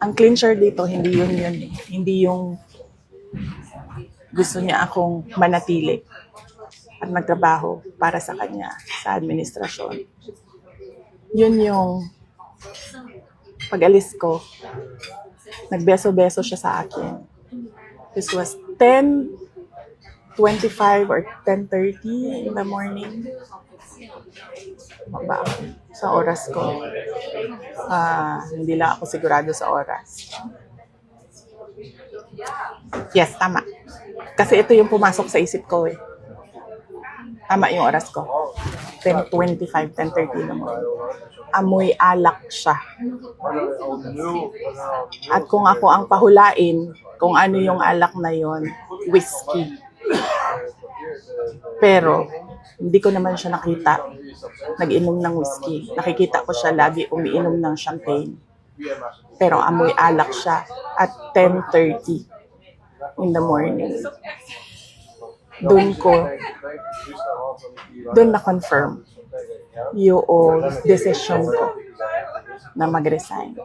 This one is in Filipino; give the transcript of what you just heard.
ang clincher dito, hindi yun yun. eh. Hindi yung gusto niya akong manatili at magtrabaho para sa kanya sa administrasyon. Yun yung pag-alis ko, nagbeso-beso siya sa akin. This was 10.25 or 10.30 in the morning. Maba sa oras ko. Ah, hindi lang ako sigurado sa oras. Yes, tama. Kasi ito yung pumasok sa isip ko eh. Tama yung oras ko. 10.25, 10.30 naman. Amoy alak siya. At kung ako ang pahulain, kung ano yung alak na yon, whiskey. Pero, hindi ko naman siya nakita nag-inom ng whiskey. Nakikita ko siya lagi umiinom ng champagne. Pero amoy alak siya at 10.30 in the morning. Doon ko, doon na-confirm yung decision ko na mag-resign.